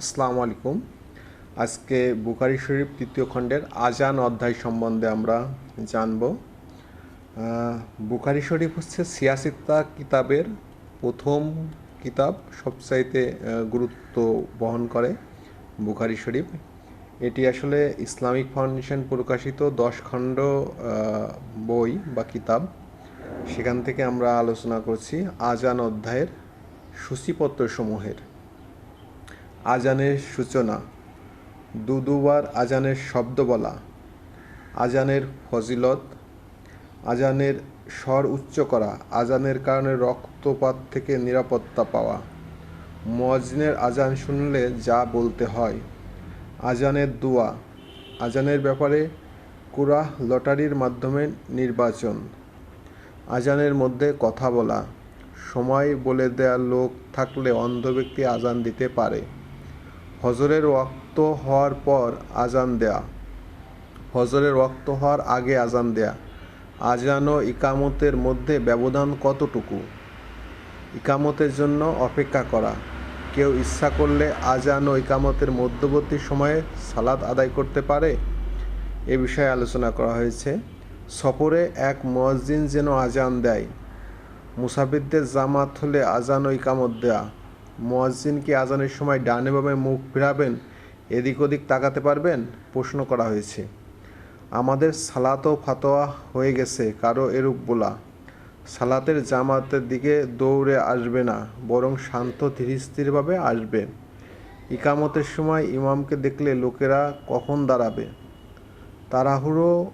আসসালামু আলাইকুম। আজকে বুখারি শরীফ তৃতীয় খণ্ডের আজান অধ্যায় সম্বন্ধে আমরা জানব। বুখারি শরীফ হচ্ছে সিয়াসিত্তা কিতাবের প্রথম কিতাব সবচাইতে গুরুত্ব বহন করে বুখারি শরীফ। এটি আসলে ইসলামিক ফাউন্ডেশন প্রকাশিত দশ খণ্ড বই বা কিতাব। সেখান থেকে আমরা আলোচনা করছি আজান অধ্যায়ের সূচিপত্র সমূহের আজানের সূচনা। দুদুবার আজানের শব্দ বলা। আজানের ফজিলত। আজানের স্বর উচ্চ করা। আজানের কারণে রক্তপাত থেকে নিরাপত্তা পাওয়া। মুয়াজ্জিনের আজান শুনলে যা বলতে হয়। আজানের দোয়া। আজানের ব্যাপারে কুরাহ লটারির মাধ্যমে নির্বাচন। আজানের মধ্যে কথা বলা। সময় বলে দেয়া লোক থাকলে অন্ধ ব্যক্তি আজান দিতে পারে। ফজরের ওয়াক্ত হওয়ার পর আজান দেয়া। ফজরের ওয়াক্ত হওয়ার আগে আজান দেয়া। আজান ও ইকামতের মধ্যে ব্যবধান কতটুকু? ইকামতের জন্য অপেক্ষা করা। কেউ ইচ্ছা করলে আজান ও ইকামতের মধ্যবর্তী সময়ে সালাদ আদায় করতে পারে? এ বিষয়ে আলোচনা করা হয়েছে। সফরে এক মুয়াজ্জিন যেন আজান দেয়। মুসাফিরদের জামাত হলে আজান ও ইকামত দেয়া। মুয়াজ্জিন কি আজানের সময় ডানে বামে মুখ ফিরাবেন, এদিক ওদিক তাকাতে পারবেন? প্রশ্ন করা হয়েছে। আমাদের সালাত ও ফাতোয়া হয়ে গেছে, কারও এরূপ বলা। সালাতের জামাতের দিকে দৌড়ে আসবে না, বরং শান্ত ধীরস্থিরভাবে আসবে। ইকামতের সময় ইমামকে দেখলে লোকেরা কখন দাঁড়াবে? তাড়াহুড়ো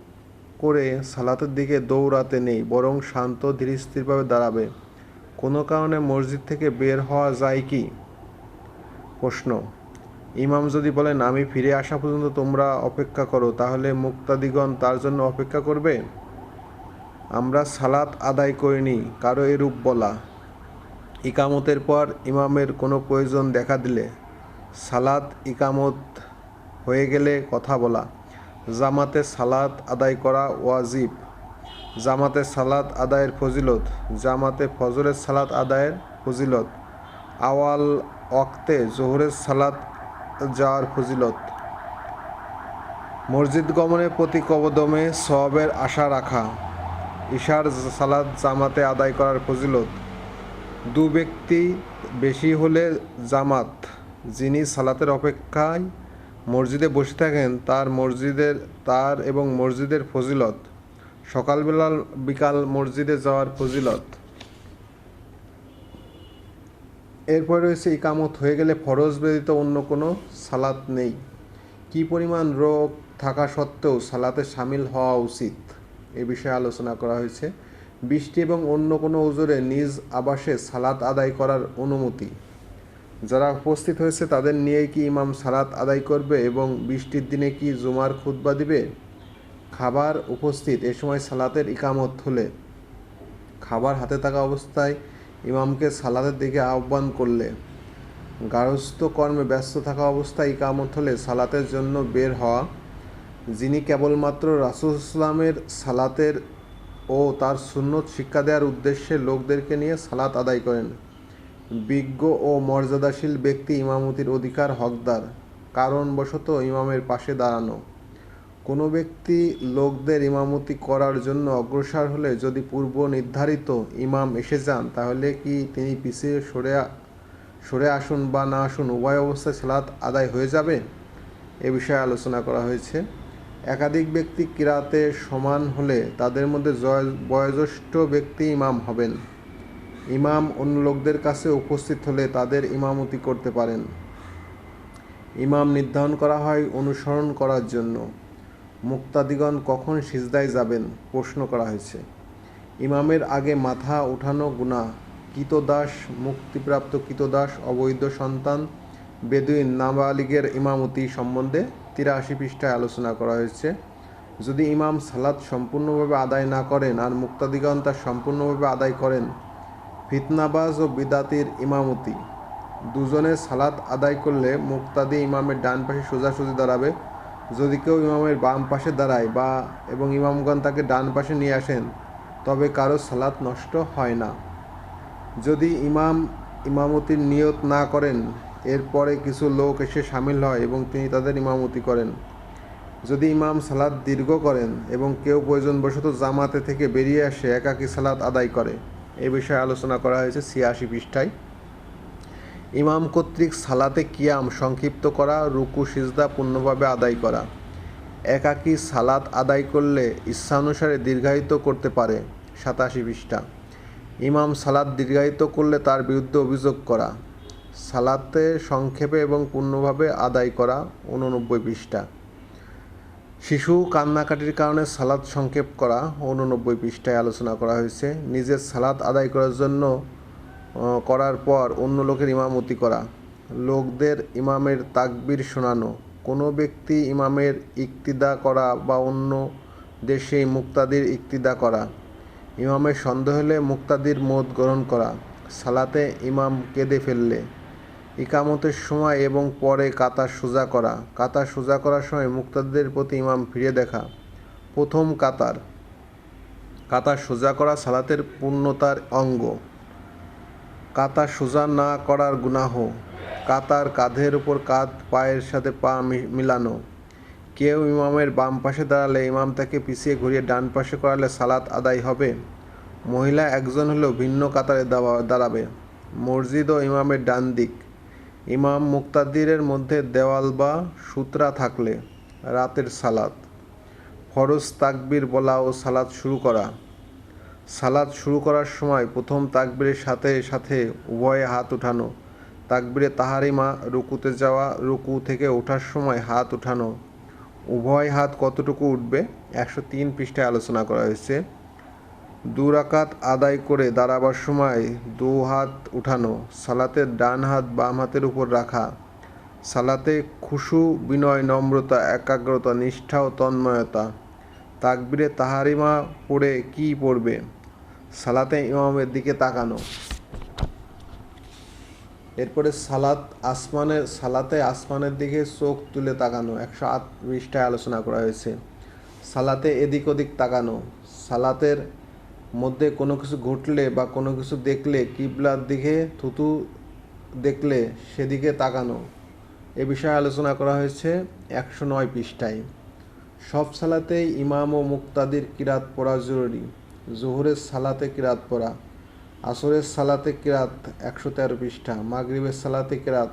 করে সালাতের দিকে দৌড়াতে নেই, বরং শান্ত ধীরস্থিরভাবে দাঁড়াবে। কোনো কারণে মসজিদ থেকে বের হওয়া যায় কি? প্রশ্ন। ইমাম যদি বলেন, আমি ফিরে আসা পর্যন্ত তোমরা অপেক্ষা করো, তাহলে মুক্তাদিগণ তার জন্য অপেক্ষা করবে? আমরা সালাত আদায় করিনি, কারও এরূপ বলা। ইকামতের পর ইমামের কোনো প্রয়োজন দেখা দিলে সালাত ইকামত হয়ে গেলে কথা বলা। জামাতে সালাত আদায় করা ওয়াজিব। জামাতে সালাত আদায়ের ফজিলত, জামাতে ফজরের সালাত আদায়ের ফজিলত, আওয়াল ওয়াক্তে জোহরের সালাত যাওয়ার ফজিলত। মসজিদ গমনের প্রতি কবদমে সবের আশা রাখা, ঈশার সালাত জামাতে আদায় করার ফজিলত। দু ব্যক্তি বেশি হলে জামাত, যিনি সালাতের অপেক্ষায় মসজিদে বসে থাকেন, তার মসজিদের, তার এবং মসজিদের ফজিলত। সকালবেলা বিকাল মসজিদে যাওয়ার ফজিলত। এরপর রয়েছে ইকামত। হয়ে গেলে ফরজ ব্যতীত অন্য কোনো সালাত নেই। কি পরিমাণ রোগ থাকা সত্ত্বেও সালাতে সামিল হওয়া উচিত? এ বিষয়ে আলোচনা করা হয়েছে। বৃষ্টি এবং অন্য কোনো ওজোরে নিজ আবাসে সালাত আদায় করার অনুমতি। যারা উপস্থিত হয়েছে তাদের নিয়েই কি ইমাম সালাত আদায় করবে এবং বৃষ্টির দিনে কি জুমার খুতবা দিবে? খাবার উপস্থিত। এ সময় সালাতের ইকামত হলে খাবার হাতে থাকা অবস্থায় ইমামকে সালাতের দিকে আহ্বান করলে। গারস্থ কর্মে ব্যস্ত থাকা অবস্থায় ইকামত হলে সালাতের জন্য বের হওয়া। যিনি কেবলমাত্র রাসুল ইসলামের সালাতের ও তার সুন্নত শিক্ষা দেওয়ার উদ্দেশ্যে লোকদেরকে নিয়ে সালাত আদায় করেন। বিজ্ঞ ও মর্যাদাশীল ব্যক্তি ইমামতির অধিকার হকদার, কারণবশত ইমামের পাশে দাঁড়ানো। কোনো ব্যক্তি লোকদের ইমামতি করার জন্য অগ্রসর হলে যদি পূর্ব নির্ধারিত ইমাম এসে যান, তাহলে কি তিনি পিছিয়ে সরে সরে আসুন বা না আসুন উভয় অবস্থায় সালাত আদায় হয়ে যাবে? এ বিষয়ে আলোচনা করা হয়েছে। একাধিক ব্যক্তি কিরাতে সমান হলে তাদের মধ্যে জয়- বয়োজ্যেষ্ঠ ব্যক্তি ইমাম হবেন। ইমাম অন্য লোকদের কাছে উপস্থিত হলে তাদের ইমামতি করতে পারেন। ইমাম নির্ধারণ করা হয় অনুসরণ করার জন্য। মুক্তাদিগণ কখন সিজদায় যাবেন প্রশ্ন করা হয়েছে। ইমামের আগে মাথা উঠানো গুণা কিতদাস, মুক্তিপ্রাপ্ত কিতদাস, অবৈধ সন্তান, বেদুইন নাবালিগের ইমামতি সম্বন্ধে তিরাশি পৃষ্ঠায় আলোচনা করা হয়েছে। যদি ইমাম সালাত সম্পূর্ণভাবে আদায় না করেন আর মুক্তাদিগণ তা সম্পূর্ণভাবে আদায় করেন, ফিতনাবাজ ও বিদাতির ইমামতি। দুজনে সালাত আদায় করলে মুক্তাদি ইমামের ডান পাশে সোজাসুজি দাঁড়াবে। যদি কেউ ইমামের বাম পাশে দাঁড়ায় বা এবং ইমামগণ তাকে ডান পাশে নিয়ে আসেন, তবে কারও সালাত নষ্ট হয় না। যদি ইমাম ইমামতির নিয়ত না করেন, এরপরে কিছু লোক এসে সামিল হয় এবং তিনি তাদের ইমামতি করেন। যদি ইমাম সালাদ দীর্ঘ করেন এবং কেউ প্রয়োজনবশত জামাতে থেকে বেরিয়ে আসে, একাকী সালাদ আদায় করে। এ বিষয়ে আলোচনা করা হয়েছে ছিয়াশি পৃষ্ঠায়। ইমাম কর্তৃক সালাতে কিয়াম সংক্ষিপ্ত করা, রুকু, সিজদা পূর্ণভাবে আদায় করা। একাকী সালাত আদায় করলে ইচ্ছানুসারে দীর্ঘায়িত করতে পারে সাতাশি পৃষ্ঠা। ইমাম সালাদ দীর্ঘায়িত করলে তার বিরুদ্ধে অভিযোগ করা। সালাতে সংক্ষেপে এবং পূর্ণভাবে আদায় করা উননব্বই পৃষ্ঠা। শিশু কান্নাকাটির কারণে সালাদ সংক্ষেপ করা উননব্বই পৃষ্ঠায় আলোচনা করা হয়েছে। নিজের সালাদ আদায় করার জন্য করার পর অন্য লোকের ইমামতি করা। লোকদের ইমামের তাকবির শোনানো। কোনো ব্যক্তি ইমামের ইক্তিদা করা বা অন্য দেশে মুক্তাদির ইক্তিদা করা। ইমামের সন্দেহ হলে মুক্তাদির মত গ্রহণ করা। সালাতে ইমাম কেঁদে ফেললে। ইকামতের সময় এবং পরে কাতার সোজা করা। কাতার সোজা করার সময় মুক্তাদের প্রতি ইমাম ফিরে দেখা। প্রথম কাতার। কাতার সোজা করা সালাতের পূর্ণতার অঙ্গ। কাতার সোজা না করার গুনাহ, কাতার কাঁধের উপর কাঁধ, পায়ের সাথে পা মিলানো। কেউ ইমামের বাম পাশে দাঁড়ালে ইমাম তাকে পিছিয়ে ঘুরিয়ে ডান পাশে করালে সালাত আদায় হবে। মহিলা একজন হলেও ভিন্ন কাতারে দাঁড়াবে। মসজিদ ও ইমামের ডান দিক। ইমাম মুক্তাদিরের মধ্যে দেওয়াল বা সূত্রা থাকলে রাতের সালাত। ফরজ তাকবির বলা ও সালাত শুরু করা। সালাত শুরু করার সময় প্রথম তাকবীরের সাথে সাথে উভয়ে হাত উঠানো। তাকবীরে তাহারিমা রুকুতে যাওয়া, রুকু থেকে ওঠার সময় হাত উঠানো। উভয় হাত কতটুকু উঠবে? একশো তিন পৃষ্ঠায় আলোচনা করা হয়েছে। দু রাকাত আদায় করে দাঁড়াবার সময় দু হাত উঠানো সালাতের ডান হাত বাম হাতের উপর রাখা। সালাতে খুশু, বিনয়, নম্রতা, একাগ্রতা, নিষ্ঠা ও তন্ময়তা। তাকবিরে তাহারিমা পড়ে কি পড়বে? সালাতে ইমামের দিকে তাকানো। এরপরে সালাত আসমানের, সালাতে আসমানের দিকে চোখ তুলে তাকানো। একশো আট পৃষ্ঠায় আলোচনা করা হয়েছে। সালাতে এদিক ওদিক তাকানো। সালাতের মধ্যে কোনো কিছু ঘটলে বা কোনো কিছু দেখলে, কিবলার দিকে থুতু দেখলে সেদিকে তাকানো। এ বিষয়ে আলোচনা করা হয়েছে একশো নয় পৃষ্ঠায়। সব সালাতেই ইমাম ও মুক্তাদির কিরাত পড়া জরুরি। জোহরের সালাতে কিরাত পড়া, আসরের সালাতে কিরাত একশো তেরো পৃষ্ঠা, মাগরিবের সালাতে কিরাত,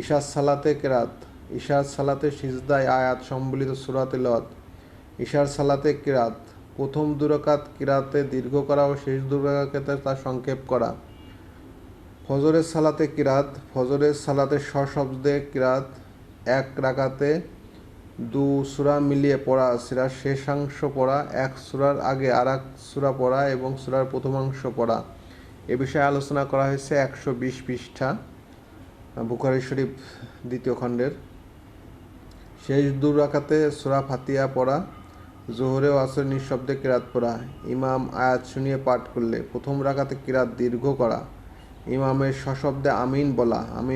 ঈশার সালাতে কিরাত, ঈশার সালাতে সিজদায় আয়াত সম্বলিত সুরাতে লত ঈশার সালাতে কিরাত, প্রথম দুরাকাত কিরাতে দীর্ঘ করা ও শেষ দুরাকাতে তা সংক্ষেপ করা। ফজরের সালাতে কিরাত, ফজরের সালাতে সশব্দে কিরাত, এক রাকাতে দু সূরা মিলিয়ে পড়া সিরার শেষাংশ পড়া, এক সূরার আগে আর এক সূরা পড়া এবং সূরার প্রথমাংশ পড়া। এ বিষয়ে আলোচনা করা হয়েছে একশো বিশ পৃষ্ঠা, বুখারি শরীফ দ্বিতীয় খণ্ডের। শেষ দু রাকাতে সূরা ফাতিয়া পড়া, জোহরে ও আসর নিঃশব্দে কিরাত পড়া। ইমাম আয়াত শুনিয়ে পাঠ করলে প্রথম রাকাতে কিরাত দীর্ঘ করা। ইমামের সশব্দে আমিন বলা। আমিন